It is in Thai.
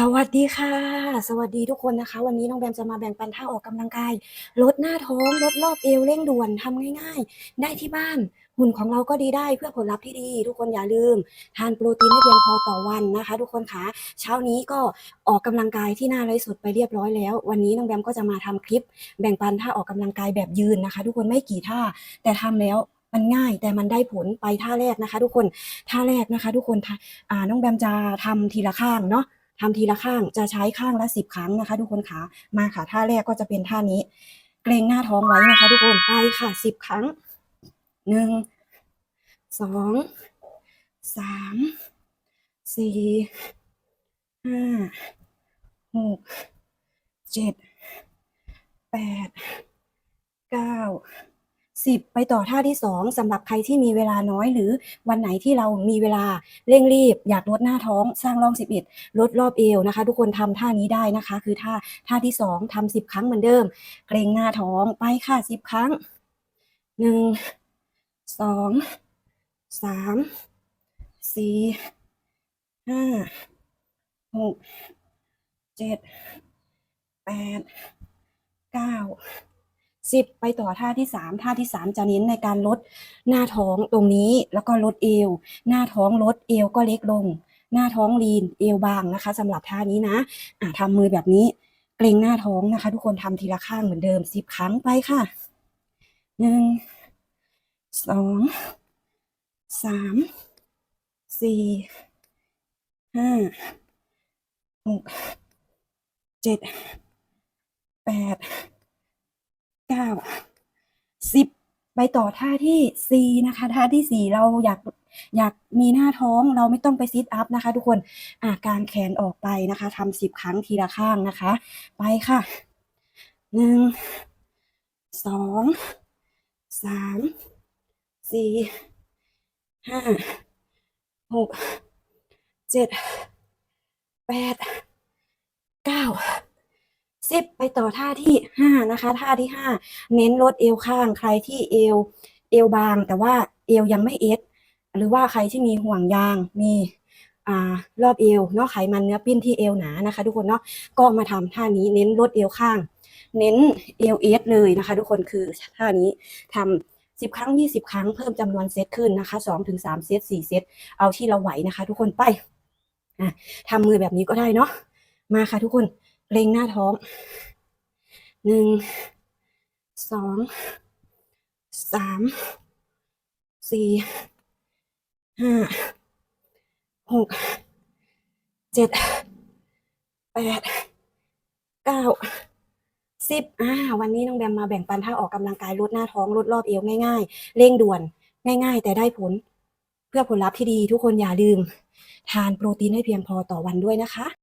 สวัสดีค่ะ สวัสดีทุกคนนะคะ วันนี้น้องแบมจะมาแบ่งปันท่าออกกำลังกาย ลดหน้าท้องลดรอบเอวเร่งด่วนทำง่ายๆ ได้ที่บ้านหุ่นของเราก็ดีได้เพื่อผลลัพธ์ที่ดี ทุกคนอย่าลืม ทานโปรตีนให้เพียงพอต่อวันนะคะ ทุกคนคะเช้านี้ก็ออกกำลังกายที่หน้าไลฟ์สดไปเรียบร้อยแล้ว วันนี้น้องแบมก็จะมาทำคลิป แบ่งปันท่าออกกำลังกายแบบยืนนะคะ ทุกคนไม่กี่ท่าแต่ทำแล้วมันง่ายแต่มันได้ผลไปท่าแรกนะคะ ทุกคนท่าแรกนะคะ ทุกคนน้องแบมจะทำทีละข้างเนาะ ทำทีละข้างจะใช้ข้างละสิบครั้งนะคะ ทุกคนคะมาค่ะท่าแรกก็จะเป็นท่านี้ เกรงหน้าท้องไว้นะคะ ทุกคนไปค่ะสิบครั้งหนึ่งสองสามสี่ห้าหกเจ็ดแปดเก้า สิบไปต่อท่าที่สองสำหรับใครที่มีเวลาน้อยหรือวันไหนที่เรามีเวลาเร่งรีบ อยากลดหน้าท้องสร้างร่องสิบเอ็ดลดรอบเอวนะคะ ทุกคนทำท่านี้ได้นะคะ คือท่าท่าที่สองทำสิบครั้งเหมือนเดิม เกรงหน้าท้องไปค่ะสิบครั้งหนึ่งสองสามสี่ห้าหกเจ็ดแปดเก้า สิบไปต่อท่าที่สามท่าที่สามจะเน้นในการลดหน้าท้องตรงนี้แล้วก็ลดเอว หน้าท้องลดเอวก็เล็กลง หน้าท้องลีนเอวบางนะคะสำหรับท่านี้นะอะทำมือแบบนี้เกรงหน้าท้องนะคะ ทุกคนทำทีละข้างเหมือนเดิมสิบครั้งไปค่ะหนึ่งสองสามสี่ห้าหกเจ็ดแปดเก้าสิบ ไปต่อท่าที่สี่นะคะ ท่าที่สี่เราอยากอยากมีหน้าท้องเราไม่ต้องไปซิทอัพนะคะ ทุกคนอ่ากางแขนออกไปนะคะทำสิบครั้งทีละข้างนะคะ ไปค่ะหนึ่งสองสามสี่ห้าหกเจ็ดแปดเก้า สิบไปต่อท่าที่ห้านะคะท่าที่ห้าเน้นลดเอวข้างใครที่เอวเอวบาง แต่ว่าเอวยังไม่เอสหรือว่าใครที่มีห่วงยางมีอ่ารอบเอวเนาะไขมันเนื้อปิ้นที่เอวหนานะคะ ทุกคนเนาะก็มาทำท่านี้เน้นลดเอวข้าง เน้นเอลเอสเลยนะคะ ทุกคนคือท่านี้ทำสิบครั้งยี่สิบครั้งเพิ่มจำนวนเซตขึ้นนะคะสองถึงสามเซตสี่เซตเอาที่เราไหวนะคะ ทุกคนไปอะทำมือแบบนี้ก็ได้เนาะมาค่ะทุกคน เกรงหน้าท้องหนึ่งสองสามสี่ห้าหกเจ็ดแปดเก้าสิบอ่าวันนี้น้องแบมมาแบ่งปันท่าออกกำลังกายลดหน้าท้องลดรอบเอวง่าย ๆ เร่งด่วนง่าย ๆ แต่ได้ผลเพื่อผลลัพธ์ที่ดีทุกคนอย่าลืม ทานโปรตีนให้เพียงพอต่อวันด้วยนะคะ